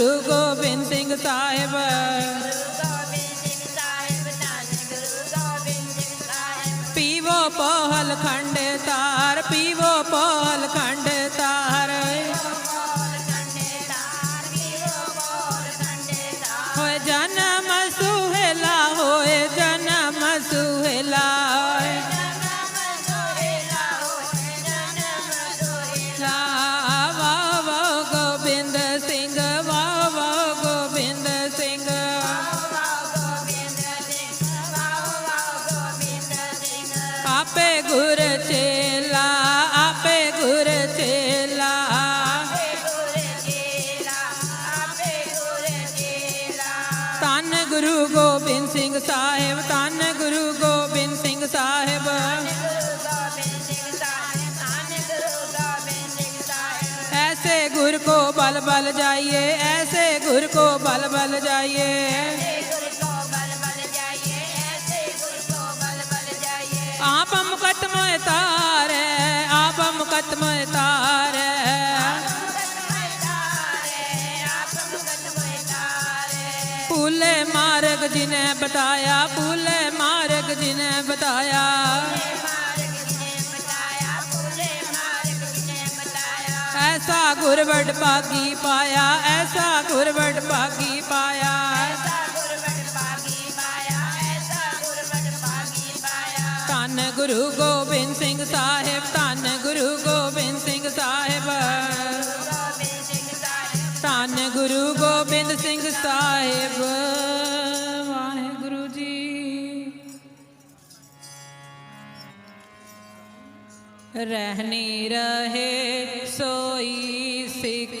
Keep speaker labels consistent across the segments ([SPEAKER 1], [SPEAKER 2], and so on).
[SPEAKER 1] ਗੁਰੂ ਗੋਬਿੰਦ ਸਿੰਘ ਸਾਹਿਬ। ਪੀਵੋ ਪਹਲ ਖੰਡ ਤਾਰ ਪੀਵੋ ਪਹਲ ਖੰਡ ਤਾਰ। ਸਾਹਿਬ ਧੰਨ ਗੁਰੂ ਗੋਬਿੰਦ ਸਿੰਘ ਸਾਹਿਬ ऐसे गुर को बल बल जाइए ऐसे गुर को बल बल जाइए आप मुकदम मार्ग जिने बताया भूले मार्ग जिने बताया। ऐसा गुरबट पागी पाया, ऐसा गुरबट पागी पाया। धन गुरु गोबिंद सिंह साहेब, धन गुरु गोबिंद सिंह साहेब। धन गुरु गोबिंद सिंह साहेब। रहनी रहे सोई सिख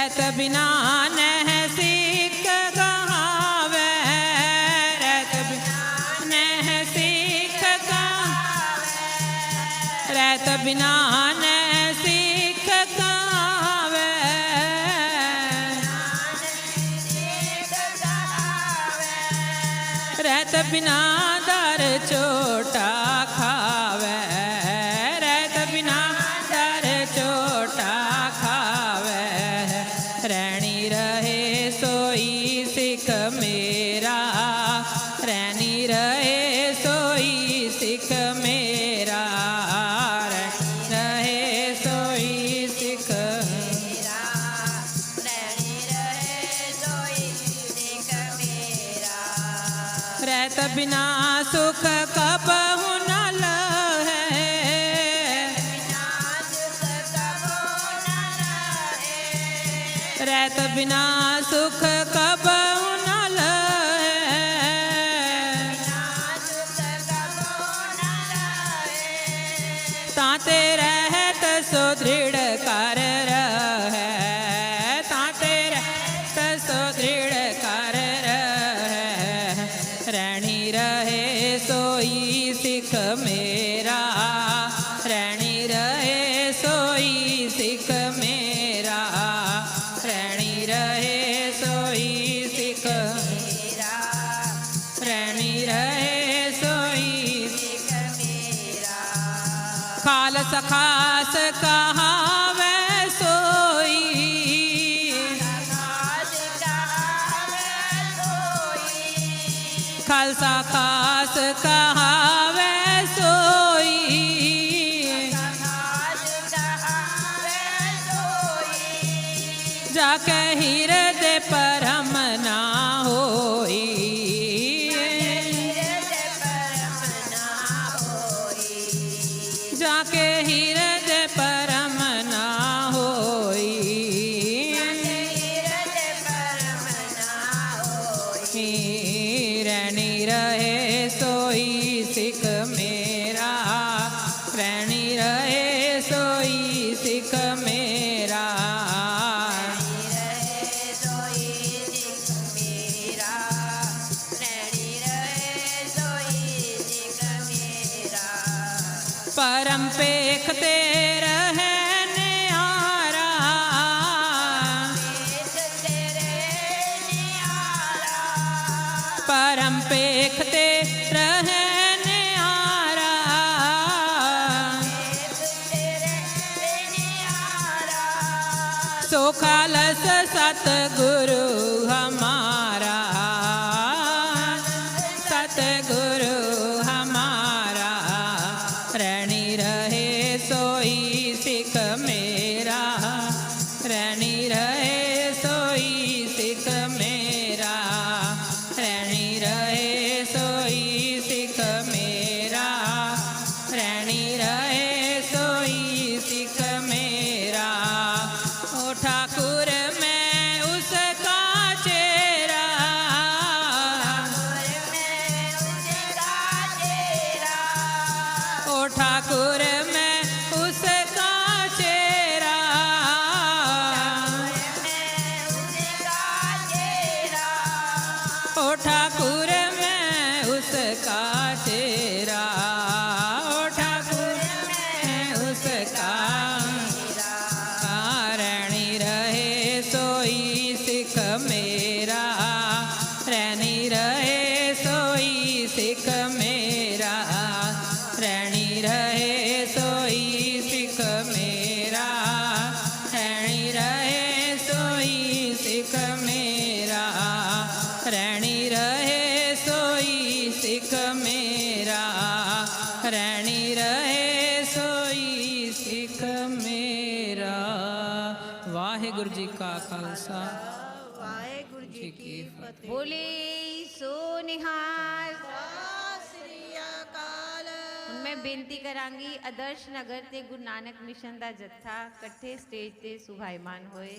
[SPEAKER 1] रहत बिना नह सिख कहावे रहत बिना नह सिख कहावे। रहत बिना नह रहत बिना दर चोटा बिना सुख कब न रहत बिना सुख कबहु सखास कहाँ मैं सोई। खालसा खास कहाँ परम पेखते रहने आरा। परम पेखते रहने आरा। सुखलस सतगुरु ਸੋਈ ਸਿੱਖ ਮੇਰਾ ਰਹਿਣੀ ਰਹੇ ਸੋਈ ਸਿੱਖ ਮੇਰਾ ਰਹਿਣੀ ਰਹੇ ਸੋਈ ਸਿੱਖ ਮੇਰਾ ਰਹਿਣੀ ਰਹੇ ਸੋਈ ਸਿੱਖ ਮੇਰਾ ਵਾਹਿਗੁਰੂ ਜੀ ਕਾ ਖਾਲਸਾ
[SPEAKER 2] ਵਾਹਿਗੁਰੂ ਜੀ ਕੀ ਫਤਿਹ
[SPEAKER 3] ਬੋਲੇ ਸੋ ਨਿਹਾਲ
[SPEAKER 2] ਸ੍ਰੀ ਅਕਾਲ
[SPEAKER 3] ਹੁਣ ਮੈਂ ਬੇਨਤੀ ਕਰਾਂਗੀ ਆਦਰਸ਼ ਨਗਰ ਤੇ ਗੁਰੂ ਨਾਨਕ ਮਿਸ਼ਨ ਦਾ ਜੱਥਾ ਇਕੱਠੇ ਸਟੇਜ ਤੇ ਸੁਭਾਈਮਾਨ ਹੋਏ